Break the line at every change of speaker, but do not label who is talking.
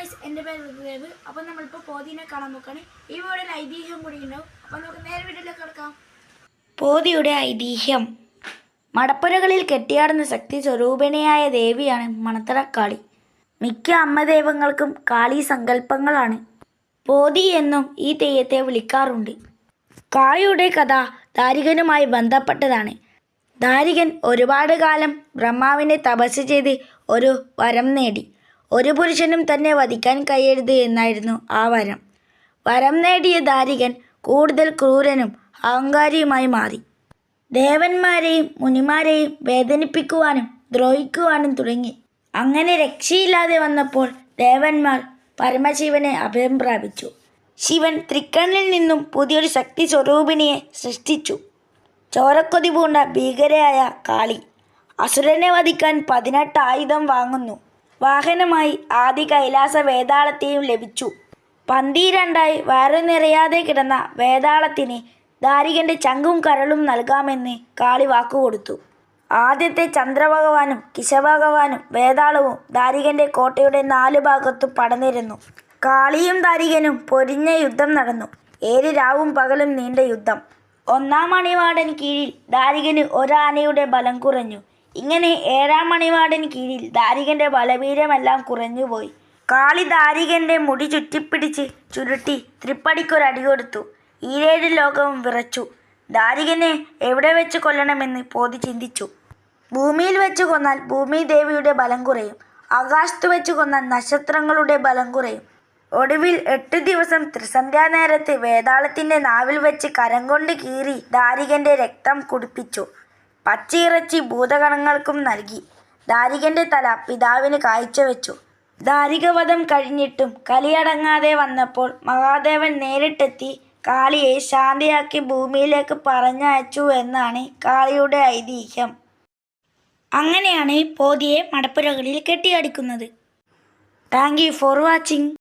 Guys എന്റെ പേര് ഋതുദേവ്. അപ്പം നമ്മളിപ്പോൾ പോതിനെ കാണാൻ നോക്കുകയാണ് ഈ വീടിന് ഐതിഹ്യം കൂടി ഉണ്ടാവും. അപ്പം നമുക്ക് നേരെ വീട്ടിലേക്ക് കിടക്കാം.
പോതിയുടെ ഐതിഹ്യം. മടപ്പുരകളിൽ കെട്ടിയാടുന്ന ശക്തി സ്വരൂപിണിയായ ദേവിയാണ് മണത്തറക്കാളി മിക്ക അമ്മദൈവങ്ങൾക്കും കാളി സങ്കല്പങ്ങളാണ്. പോതി എന്നും ഈ തെയ്യത്തെ വിളിക്കാറുണ്ട്. കാളിയുടെ കഥ ദാരികനുമായി ബന്ധപ്പെട്ടതാണ്. ദാരികൻ ഒരുപാട് കാലം ബ്രഹ്മാവിനെ തപസ് ചെയ്ത് ഒരു വരം നേടി. ഒരു പുരുഷനും തന്നെ വധിക്കാൻ കഴിയരുത് എന്നായിരുന്നു ആ വരം. വരം നേടിയ ദാരികൻ കൂടുതൽ ക്രൂരനും അഹങ്കാരിയുമായി മാറി. ദേവന്മാരെയും മുനിമാരെയും വേദനിപ്പിക്കുവാനും ദ്രോഹിക്കുവാനും തുടങ്ങി. അങ്ങനെ രക്ഷയില്ലാതെ വന്നപ്പോൾ ദേവന്മാർ പരമശിവനെ അഭയം പ്രാപിച്ചു. ശിവൻ തൃക്കണ്ണിൽ നിന്നും പുതിയൊരു ശക്തി സ്വരൂപിണിയെ സൃഷ്ടിച്ചു. ചോരക്കൊതി പൂണ്ട ഭീകരയായ കാളി അസുരനെ വധിക്കാൻ പതിനെട്ട് ആയുധം വാങ്ങുന്നു. വാഹനമായി ആദി കൈലാസ വേതാളത്തെയും ലഭിച്ചു. പന്തിരണ്ടായി വയറു നിറയാതെ കിടന്ന വേതാളത്തിന് ദാരികന്റെ ചങ്കും കരളും നൽകാമെന്ന് കാളി വാക്കുകൊടുത്തു ആദ്യത്തെ ചന്ദ്രഭഗവാനും കിശഭഗവാനും വേതാളവും ദാരികന്റെ കോട്ടയുടെ നാലു ഭാഗത്തും പടന്നിരുന്നു കാളിയും ദാരികനും പൊരിഞ്ഞ യുദ്ധം നടന്നു. ഏഴ് രാവും പകലും നീണ്ട യുദ്ധം. ഒന്നാം അണിവാടൻ കീഴിൽ ദാരികന് ഒരാനയുടെ ബലം കുറഞ്ഞു. ഇങ്ങനെ ഏഴാം മണിവാടന് കീഴിൽ ദാരികന്റെ ബലവീരമെല്ലാം കുറഞ്ഞുപോയി. കാളി ദാരികന്റെ മുടി ചുറ്റിപ്പിടിച്ച് ചുരുട്ടി തൃപ്പടിക്കൊരടി കൊടുത്തു. ഈരേഴ് ലോകവും വിറച്ചു. ദാരികനെ എവിടെ വെച്ച് കൊല്ലണമെന്ന് പോതി ചിന്തിച്ചു. ഭൂമിയിൽ വെച്ച് കൊന്നാൽ ഭൂമി ദേവിയുടെ ബലം കുറയും. ആകാശത്ത് വെച്ച് കൊന്നാൽ നക്ഷത്രങ്ങളുടെ ബലം കുറയും. ഒടുവിൽ എട്ട് ദിവസം ത്രിസന്ധ്യാ നേരത്ത് വേതാളത്തിന്റെ നാവിൽ വെച്ച് കരം കൊണ്ട് കീറി ദാരികന്റെ രക്തം കുടിപ്പിച്ചു. പച്ചയിറച്ചി ഭൂതഗണങ്ങൾക്കും നൽകി. ദാരികന്റെ തല പിതാവിന് കാഴ്ചവെച്ചു. ദാരികവധം കഴിഞ്ഞിട്ടും കലിയടങ്ങാതെ വന്നപ്പോൾ മഹാദേവൻ നേരിട്ടെത്തി കാളിയെ ശാന്തിയാക്കി ഭൂമിയിലേക്ക് പറഞ്ഞയച്ചു എന്നാണ് കാളിയുടെ ഐതിഹ്യം. അങ്ങനെയാണ് പോതിയെ മടപ്പുരകളിൽ കെട്ടിയടിക്കുന്നത്. Thank you for watching.